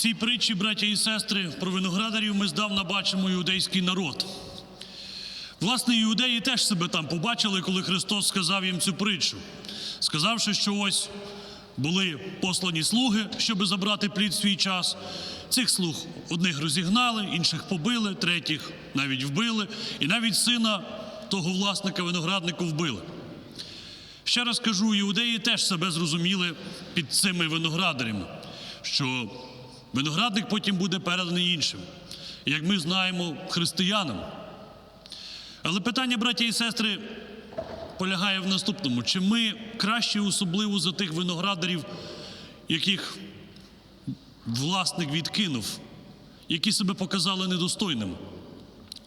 цій притчі, браття і сестри, про виноградарів ми здавна бачимо іудейський народ. Власне, іудеї теж себе там побачили, коли Христос сказав їм цю притчу, сказавши, що ось були послані слуги, щоб забрати плід свій час. Цих слуг одних розігнали, інших побили, третіх навіть вбили, і навіть сина того власника винограднику вбили. Ще раз кажу, іудеї теж себе зрозуміли під цими виноградарями, що виноградник потім буде переданий іншим, як ми знаємо, християнам. Але питання, браті і сестри, полягає в наступному: чи ми кращі, особливо за тих виноградарів, яких власник відкинув, які себе показали недостойними?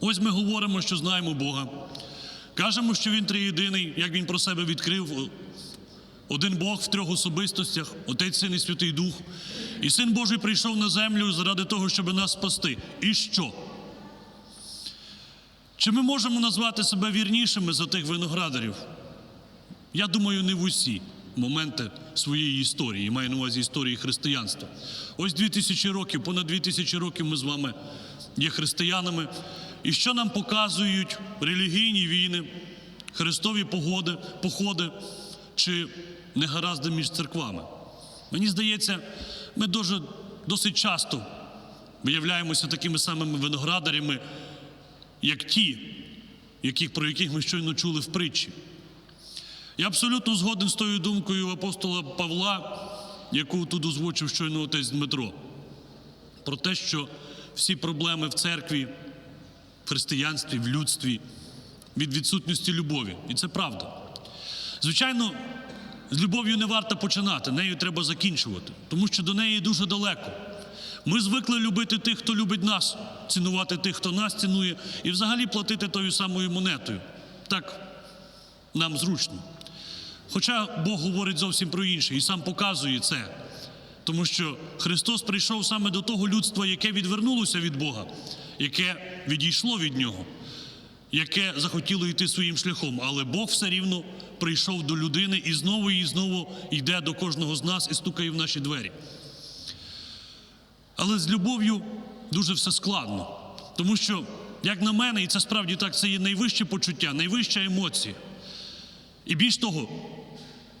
Ось ми говоримо, що знаємо Бога. Кажемо, що Він триєдиний, як Він про себе відкрив. Один Бог в трьох особистостях, Отець, Син і Святий Дух. І Син Божий прийшов на землю заради того, щоб нас спасти. І що? Чи ми можемо назвати себе вірнішими за тих виноградарів? Я думаю, не в усі моменти своєї історії, маю на увазі історії християнства. Ось дві тисячі років, понад дві тисячі років ми з вами є християнами. І що нам показують релігійні війни, хрестові погоди, походи чи негаразди між церквами? Мені здається, ми дуже, досить часто виявляємося такими самими виноградарями, як ті, яких, про яких ми щойно чули в притчі. Я абсолютно згоден з тою думкою апостола Павла, яку тут озвучив щойно отець Дмитро, про те, що всі проблеми в церкві, в християнстві, в людстві від відсутності любові. І це правда. Звичайно, з любов'ю не варто починати, нею треба закінчувати, тому що до неї дуже далеко. Ми звикли любити тих, хто любить нас, цінувати тих, хто нас цінує, і взагалі платити тою самою монетою. Так нам зручно. Хоча Бог говорить зовсім про інше і сам показує це. Тому що Христос прийшов саме до того людства, яке відвернулося від Бога, яке відійшло від Нього, яке захотіло йти своїм шляхом. Але Бог все рівно прийшов до людини і знову і знову йде до кожного з нас і стукає в наші двері. Але з любов'ю дуже все складно. Тому що, як на мене, і це справді так, це є найвище почуття, найвища емоція. І більш того,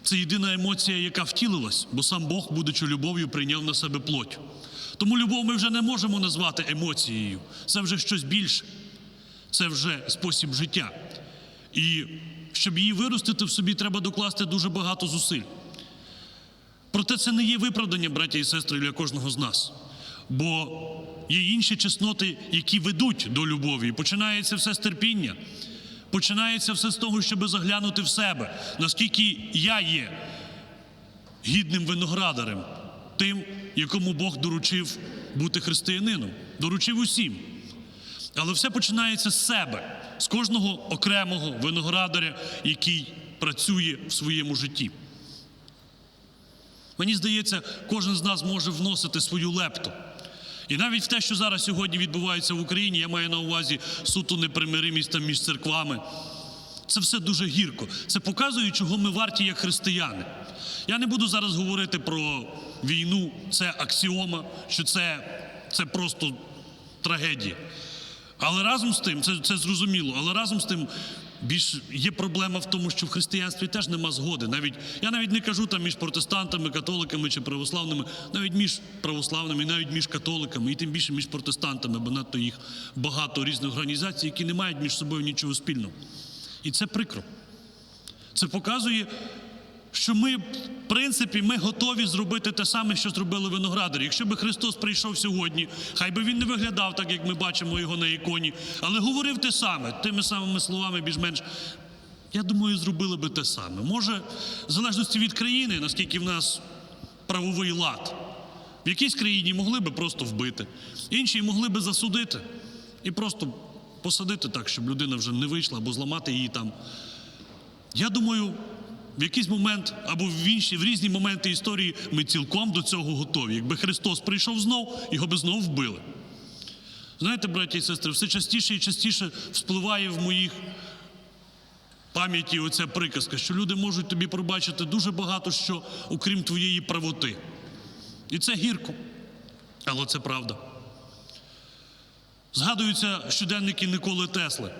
це єдина емоція, яка втілилась, бо сам Бог, будучи любов'ю, прийняв на себе плоть. Тому любов ми вже не можемо назвати емоцією. Це вже щось більше, це вже спосіб життя. І щоб її виростити в собі, треба докласти дуже багато зусиль. Проте це не є виправдання, браття і сестри, для кожного з нас. Бо є інші чесноти, які ведуть до любові. Починається все з терпіння. Починається все з того, щоб заглянути в себе, наскільки я є гідним виноградарем, тим, якому Бог доручив бути християнином, доручив усім. Але все починається з себе, з кожного окремого виноградаря, який працює в своєму житті. Мені здається, кожен з нас може вносити свою лепту. І навіть в те, що зараз сьогодні відбувається в Україні, я маю на увазі суто непримиримість там між церквами. Це все дуже гірко. Це показує, чого ми варті як християни. Я не буду зараз говорити про війну, це аксіома, що це, це просто трагедія. Але разом з тим, це, це зрозуміло, але разом з тим більш є проблема в тому, що в християнстві теж нема згоди. Навіть я навіть не кажу там між протестантами, католиками чи православними, навіть між православними, навіть між католиками, і тим більше між протестантами, бо надто їх багато різних організацій, які не мають між собою нічого спільного. І це прикро. Це показує, що ми, в принципі, ми готові зробити те саме, що зробили виноградарі. Якщо би Христос прийшов сьогодні, хай би він не виглядав так, як ми бачимо його на іконі, але говорив те саме, тими самими словами, більш-менш. Я думаю, зробили би те саме. Може, в залежності від країни, наскільки в нас правовий лад, в якійсь країні могли би просто вбити, інші могли би засудити і просто посадити так, щоб людина вже не вийшла або зламати її там. Я думаю, в якийсь момент або в інші в різні моменти історії ми цілком до цього готові. Якби Христос прийшов знов, його би знов вбили. Знаєте, браті і сестри, все частіше і частіше вспливає в моїх пам'яті оця приказка, що люди можуть тобі пробачити дуже багато що, окрім твоєї правоти. І це гірко. Але це правда. Згадуються щоденники Николи Тесли.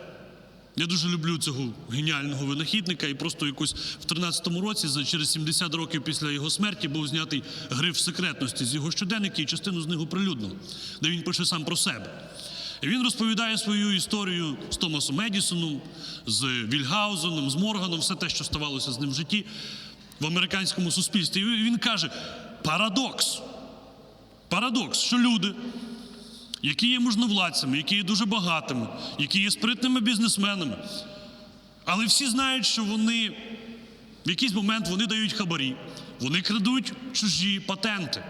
Я дуже люблю цього геніального винахідника, і просто якось в 13-му році, через 70 років після його смерті, був знятий гриф секретності з його щоденників, і частину з них оприлюднив, де він пише сам про себе. І він розповідає свою історію з Томасом Едісоном, з Вільгаузеном, з Морганом, все те, що ставалося з ним в житті в американському суспільстві. І він каже: парадокс. Парадокс, що люди, які є можновладцями, які є дуже багатими, які є спритними бізнесменами. Але всі знають, що вони в якийсь момент вони дають хабарі, вони крадуть чужі патенти,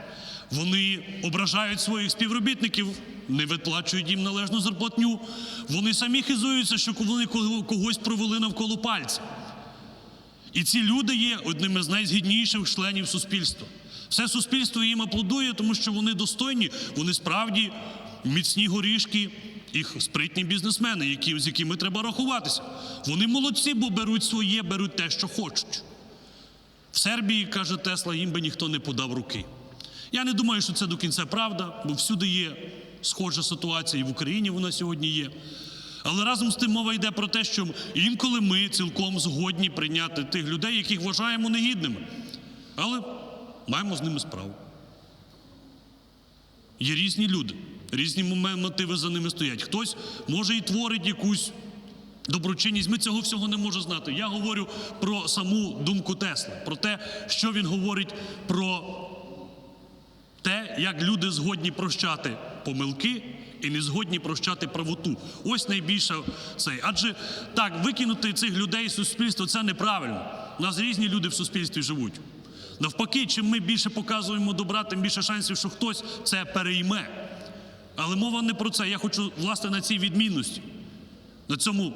вони ображають своїх співробітників, не виплачують їм належну зарплатню. Вони самі хизуються, що вони когось провели навколо пальця. І ці люди є одними з найзгідніших членів суспільства. Все суспільство їм аплодує, тому що вони достойні, вони справді міцні горішки, їх спритні бізнесмени, які, з якими треба рахуватися. Вони молодці, бо беруть своє, беруть те, що хочуть. В Сербії, каже Тесла, їм би ніхто не подав руки. Я не думаю, що це до кінця правда, бо всюди є схожа ситуація, і в Україні вона сьогодні є. Але разом з тим мова йде про те, що інколи ми цілком згодні прийняти тих людей, яких вважаємо негідними. Але маємо з ними справу. Є різні люди, різні мотиви за ними стоять. Хтось може і творить якусь доброчинність. Ми цього всього не можемо знати. Я говорю про саму думку Тесла, про те, що він говорить про те, як люди згодні прощати помилки і не згодні прощати правоту. Ось найбільше цей. Адже так, викинути цих людей з суспільства це неправильно. У нас різні люди в суспільстві живуть. Навпаки, чим ми більше показуємо добра, тим більше шансів, що хтось це перейме. Але мова не про це. Я хочу власне на цій відмінності, на цьому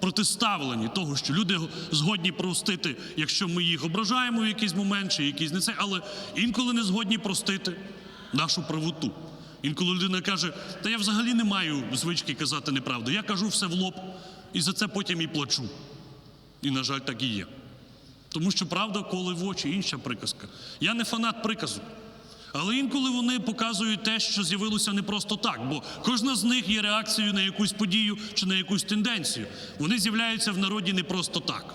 протиставленні того, що люди згодні простити, якщо ми їх ображаємо в якийсь момент чи якийсь не це, але інколи не згодні простити нашу правоту. Інколи людина каже, та я взагалі не маю звички казати неправду. Я кажу все в лоб і за це потім і плачу. І, на жаль, так і є. Тому що правда коли в очі інша приказка. Я не фанат приказу. Але інколи вони показують те, що з'явилося не просто так, бо кожна з них є реакцією на якусь подію чи на якусь тенденцію. Вони з'являються в народі не просто так.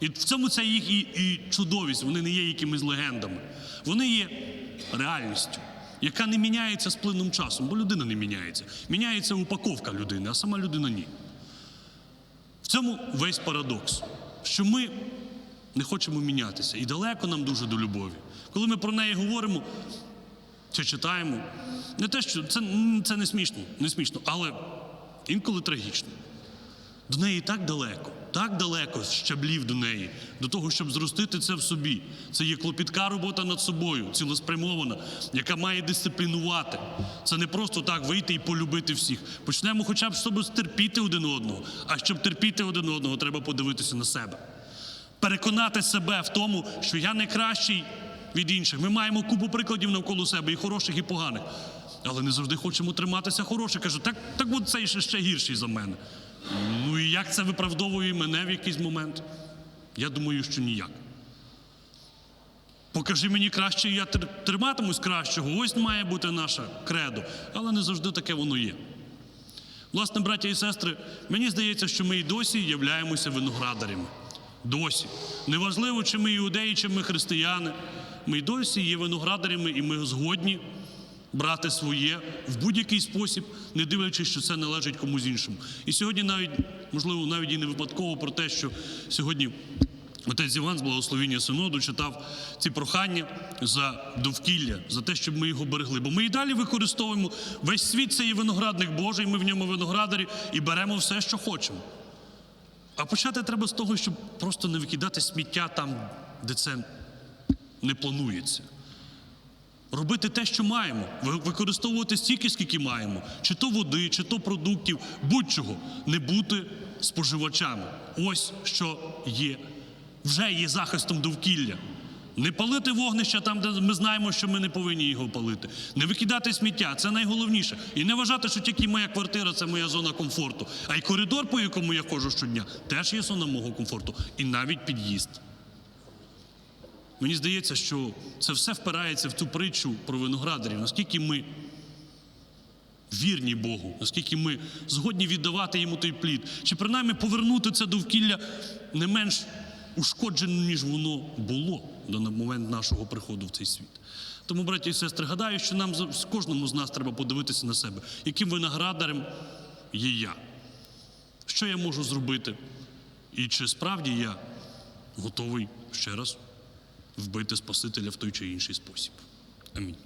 І в цьому це їх і, і чудовість. Вони не є якимись легендами. Вони є реальністю, яка не міняється з плином часом, бо людина не міняється. Міняється упаковка людини, а сама людина ні. В цьому весь парадокс, що ми не хочемо мінятися. І далеко нам дуже до любові. Коли ми про неї говоримо чи читаємо, не те, що це, це не смішно, не смішно, але інколи трагічно. До неї так далеко, так далеко з щаблів до неї, до того, щоб зростити це в собі. Це є клопітка робота над собою, цілеспрямована, яка має дисциплінувати. Це не просто так вийти і полюбити всіх. Почнемо хоча б щоб терпіти один одного. А щоб терпіти один одного, треба подивитися на себе переконати себе в тому, що я не кращий від інших. Ми маємо купу прикладів навколо себе, і хороших, і поганих. Але не завжди хочемо триматися хороших. Кажу, так, так от цей ще, ще гірший за мене. Ну і як це виправдовує мене в якийсь момент? Я думаю, що ніяк. Покажи мені краще, і я триматимусь кращого. Ось має бути наше кредо. Але не завжди таке воно є. Власне, браття і сестри, мені здається, що ми і досі являємося виноградарями. Досі. Неважливо, чи ми іудеї, чи ми християни. Ми й досі є виноградарями, і ми згодні брати своє в будь-який спосіб, не дивлячись, що це належить комусь іншому. І сьогодні навіть, можливо, навіть і не випадково про те, що сьогодні Отець Іван з благословіння синоду читав ці прохання за довкілля, за те, щоб ми його берегли. Бо ми і далі використовуємо весь світ це є виноградник Божий, ми в ньому виноградарі і беремо все, що хочемо. А почати треба з того, щоб просто не викидати сміття там, де це не планується. Робити те, що маємо, використовувати стільки, скільки маємо, чи то води, чи то продуктів, будь-чого, не бути споживачами. Ось що є, вже є захистом довкілля. Не палити вогнища там, де ми знаємо, що ми не повинні його палити. Не викидати сміття це найголовніше. І не вважати, що тільки моя квартира це моя зона комфорту. А й коридор, по якому я ходжу щодня, теж є зона мого комфорту. І навіть під'їзд. Мені здається, що це все впирається в ту притчу про виноградарів, наскільки ми вірні Богу, наскільки ми згодні віддавати йому той плід, чи принаймні повернути це довкілля не менш ушкодженим, ніж воно було до момент нашого приходу в цей світ. Тому, браті і сестри, гадаю, що нам кожному з нас треба подивитися на себе, яким виноградарем є я. Що я можу зробити? І чи справді я готовий ще раз вбити Спасителя в той чи інший спосіб? Амінь.